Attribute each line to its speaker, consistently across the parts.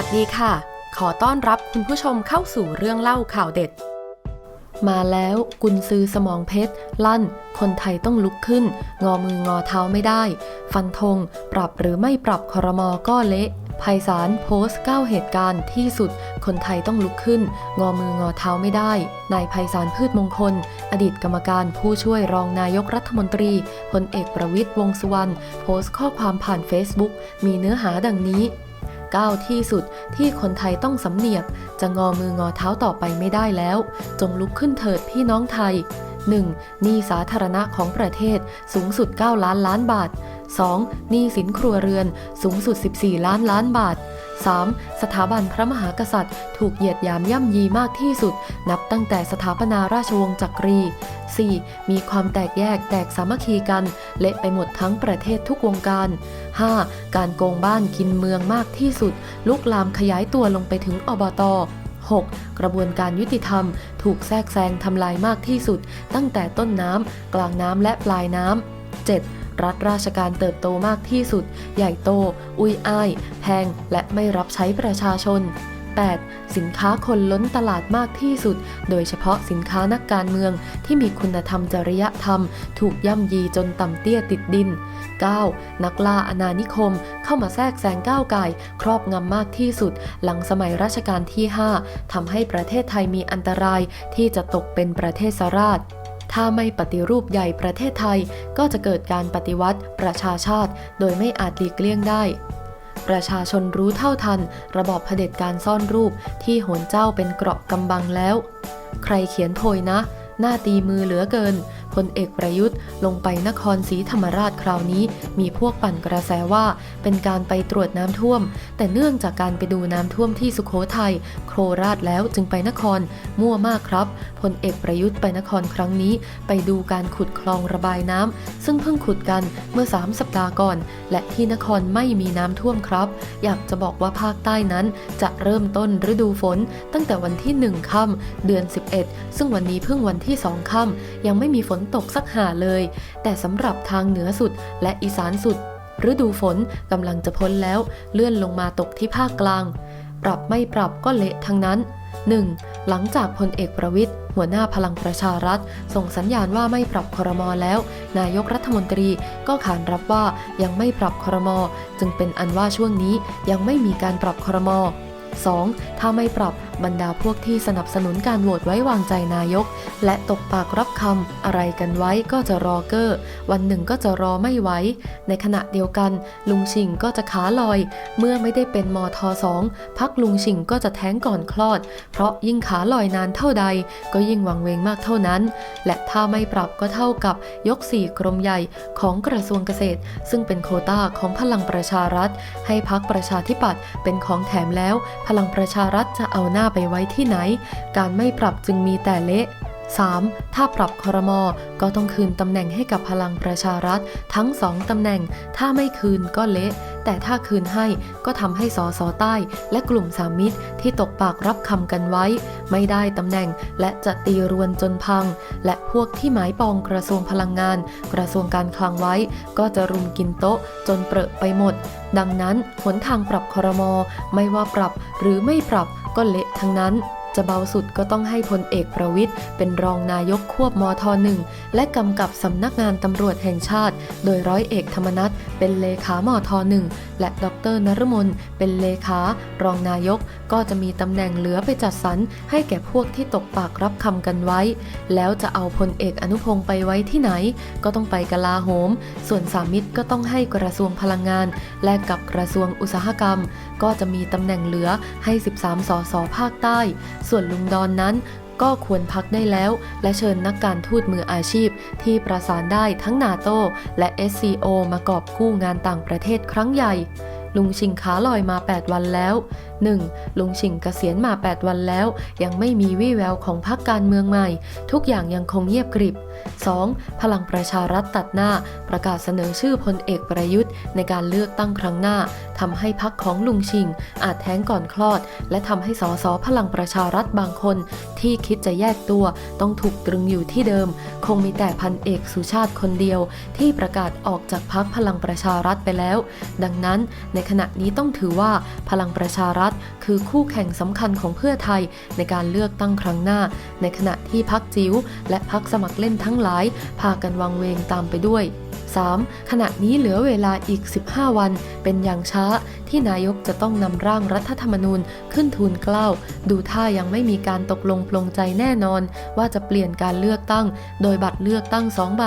Speaker 1: วัสดีค่ะ ขอต้อนรับคุณผู้ชมเข้าสู่เรื่องเล่าข่าวเด็ด มาแล้วกุนซือสมองเพชร ลั่น คนไทยต้องลุกขึ้น งอมืองอเท้าไม่ได้ ฟันธง ปรับหรือไม่ปรับคอรมอก็เละภัยสารโพสต์ 9 เหตุการณ์ที่สุด คนไทยต้องลุกขึ้น งอมืองอเท้าไม่ได้ นายภัยสารพืชมงคล อดีตกรรมการผู้ช่วยรองนายกรัฐมนตรีพลเอกประวิตยวงสุวรรณโพสต์ข้อความผ่าน Facebook มีเนื้อหาดังนี้ 9 ที่สุดที่คนไทยต้องสำเนียก จะงอมืองอเท้าต่อไปไม่ได้แล้ว จงลุกขึ้นเถิดพี่น้องไทย 1. หนี้สาธารณะของประเทศสูงสุด 9 ล้านล้านบาท 2. หนี้สินครัวเรือนสูงสุด 14 ล้านล้านบาท 3. สถาบันพระมหากษัตริย์ ถูกเหยียดหยามย่ำยีมากที่สุด นับตั้งแต่สถาปนาราชวงศ์จักรี 4. มีความแตกแยกแตกสามัคคีกัน เละไปหมดทั้งประเทศทุกวงการ 5. การโกงบ้านกินเมืองมากที่สุด ลุกลามขยายตัวลงไปถึงอบต 6. กระบวนการยุติธรรม ถูกแทรกแซงทำลายมากที่สุด ตั้งแต่ต้นน้ำกลางน้ำและปลายน้ำ 7. รัฐราชการเติบโตมากที่สุด ใหญ่โต อุยอ้าย แพง และไม่รับใช้ประชาชน 8. สินค้าคนล้นตลาดมากที่สุด โดยเฉพาะสินค้านักการเมืองที่มีคุณธรรมจริยธรรม ถูกย่ำยีจนต่ำเตี้ยติดดิน 9. นักล่าอาณานิคม เข้ามาแทรกแซงก้าวไก่ครอบงำมากที่สุด หลังสมัยรัชกาลที่ 5ทำให้ประเทศไทยมีอันตรายที่จะตกเป็นประเทศสราช ถ้าไม่ปฏิรูปใหญ่ประเทศไทย ก็จะเกิดการปฏิวัติประชาชาติ โดยไม่อาจหลีกเลี่ยงได้ ประชาชนรู้เท่าทัน ระบอบเผด็จการซ่อนรูปที่โหนเจ้าเป็นเกราะกำบังแล้ว ใครเขียนโพยนะ หน้าตีมือเหลือเกิน พลเอกประยุทธ์ ลงไปนครศรีธรรมราชคราวนี้ มีพวกปั่นกระแสว่าเป็นการไปตรวจน้ำท่วม แต่เนื่องจากการไปดูน้ำท่วมที่สุขโขทัยโคราชแล้วจึงไปนครมั่วมากครับพลเอกประยุทธ์ไปนครครั้งนี้ ไปดูการขุดคลองระบายน้ำซึ่งเพิ่งขุดกันเมื่อ 3 สัปดาห์ก่อน และที่นครไม่มีน้ำท่วมครับ อยากจะบอกว่าภาคใต้นั้น จะเริ่มต้นฤดูฝน ตั้งแต่วันที่ 1 ค่ำเดือน 11 ซึ่งวันนี้เพิ่งวันที่ 2 ค่ำยังไม่มีฝนนตกสักหาเลย แต่สำหรับทางเหนือสุดและอีสานสุด ฤดูฝนกำลังจะพ้นแล้วเลื่อนลงมาตกที่ภาคกลาง ปรับไม่ปรับก็เละทั้งนั้น 1. หลังจากพลเอกประวิทย์หัวหน้าพลังประชารัฐ ส่งสัญญาณว่าไม่ปรับครมอแล้ว นายกรัฐมนตรีก็ขานรับว่ายังไม่ปรับครมอ จึงเป็นอันว่าช่วงนี้ยังไม่มีการปรับครมอ 2. ถ้าไม่ปรับ บรรดาพวกที่สนับสนุนการโหวตไว้วางใจนายก และตกปากรับคำอะไรกันไว้ก็จะรอเกอร์ วันหนึ่งก็จะรอไม่ไหว ในขณะเดียวกัน ลุงชิงก็จะขาลอย เมื่อไม่ได้เป็นมทสองพักลุงชิงก็จะแท้งก่อนคลอด เพราะยิ่งขาลอยนานเท่าใด ก็ยิ่งวังเวงมากเท่านั้น และถ้าไม่ปรับก็เท่ากับยกสี่กรมใหญ่ของกระทรวงเกษตร ซึ่งเป็นโควต้าของพลังประชารัฐ ให้พักประชาธิปัตย์เป็นของแถมแล้ว พลังประชารัฐจะเอาหน้าไปไว้ที่ไหน การไม่ปรับจึงมีแต่เละ 3. ถ้าปรับคอรมอก็ต้องคืนตำแหน่งให้กับพลังประชารัฐ ทั้งสองตำแหน่ง ถ้าไม่คืนก็เละ แต่ถ้าคืนให้ก็ทำให้สอสอใต้ และกลุ่มสามมิตรที่ตกปากรับคำกันไว้ ไม่ได้ตำแหน่งและจะตีรวนจนพัง และพวกที่หมายปองกระทรวงพลังงาน กระทรวงการคลังไว้ ก็จะรุมกินโต๊ะจนเปรอะไปหมด ดังนั้นหนทางปรับคอรมอไม่ว่าปรับหรือไม่ปรับ ก็เละทั้งนั้น จะเบาสุดก็ต้องให้พลเอกประวิทย์เป็นรองนายกควบมทหนึ่งและกำกับสำนักงานตำรวจแห่งชาติ โดยร้อยเอกธรรมนัฐเป็นเลขามทหนึ่งและดรนรมนเป็นเลขารองนายกก็จะมีตำแหน่งเหลือไปจัดสรรให้แก่พวกที่ตกปากรับคำกันไว้ แล้วจะเอาพลเอกอนุพงศ์ไปไว้ที่ไหน ก็ต้องไปกลาโหม ส่วนสามิตรก็ต้องให้กระทรวงพลังงาน และกับกระทรวงอุตสาหกรรม ก็จะมีตำแหน่งเหลือให้ 13 สสภาคใต้ส่วนลุงดอนนั้นก็ควรพักได้แล้ว และเชิญนักการทูตมืออาชีพ ที่ประสานได้ทั้งนาโตและ SCO มากอบกู้งานต่างประเทศครั้งใหญ่ ลุงชิงขาลอยมา 8 วันแล้ว 1. ลุงชิงเกษียณมา 8 วันแล้ว ยังไม่มีวี่แววของพรรคการเมืองใหม่ ทุกอย่างยังคงเงียบกริบ 2. พลังประชารัฐตัดหน้า ประกาศเสนอชื่อพลเอกประยุทธ์ ในการเลือกตั้งครั้งหน้าทำให้พักของลุงชิง อาจแท้งก่อนคลอด และทำให้สสพลังประชารัฐบางคน ที่คิดจะแยกตัวต้องถูกตรึงอยู่ที่เดิม คงมีแต่พันเอกสุชาติคนเดียว ที่ประกาศออกจากพักพลังประชารัฐไปแล้ว ดังนั้นในขณะนี้ต้องถือว่าพลังประชารัฐรัฐ คือคู่แข่งสำคัญของเพื่อไทยในการเลือกตั้งครั้งหน้า ในขณะที่พักจิ๋วและพักสมัครเล่นทั้งหลาย พากันวังเวงตามไปด้วย 3. ขณะนี้เหลือเวลาอีก 15 วัน เป็นอย่างช้าที่นายกจะต้องนำร่างรัฐธรรมนูญขึ้นทูลเกล้า ดูท่ายังไม่มีการตกลงปลงใจแน่นอน ว่าจะเปลี่ยนการเลือกตั้ง โดยบัตรเลือกตั้งสองใบ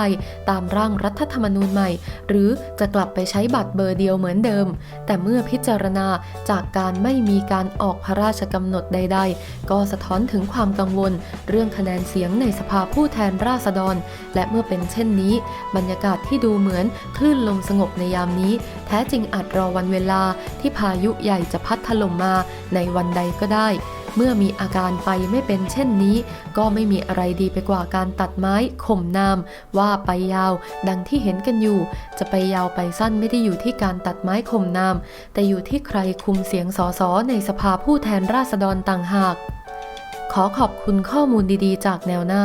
Speaker 1: ตามร่างรัฐธรรมนูญใหม่ หรือจะกลับไปใช้บัตรเบอร์เดียวเหมือนเดิม แต่เมื่อพิจารณาจากการไม่มีการออกพระราชกำหนดใด ๆ ก็สะท้อนถึงความกังวล เรื่องคะแนนเสียงในสภาผู้แทนราษฎร และเมื่อเป็นเช่นนี้ บรรยากาศที่ดูดูเหมือนคลื่นลมสงบในยามนี้ แท้จริงอาจรอวันเวลาที่พายุใหญ่จะพัดถล่มมาในวันใดก็ได้ เมื่อมีอาการไปไม่เป็นเช่นนี้ ก็ไม่มีอะไรดีไปกว่าการตัดไม้ข่มนาม ว่าไปยาว ดังที่เห็นกันอยู่ จะไปยาวไปสั้นไม่ได้อยู่ที่การตัดไม้ข่มนาม แต่อยู่ที่ใครคุมเสียงสอสอในสภาผู้แทนราษฎรต่างหาก ขอขอบคุณข้อมูลดีๆ จากแนวหน้า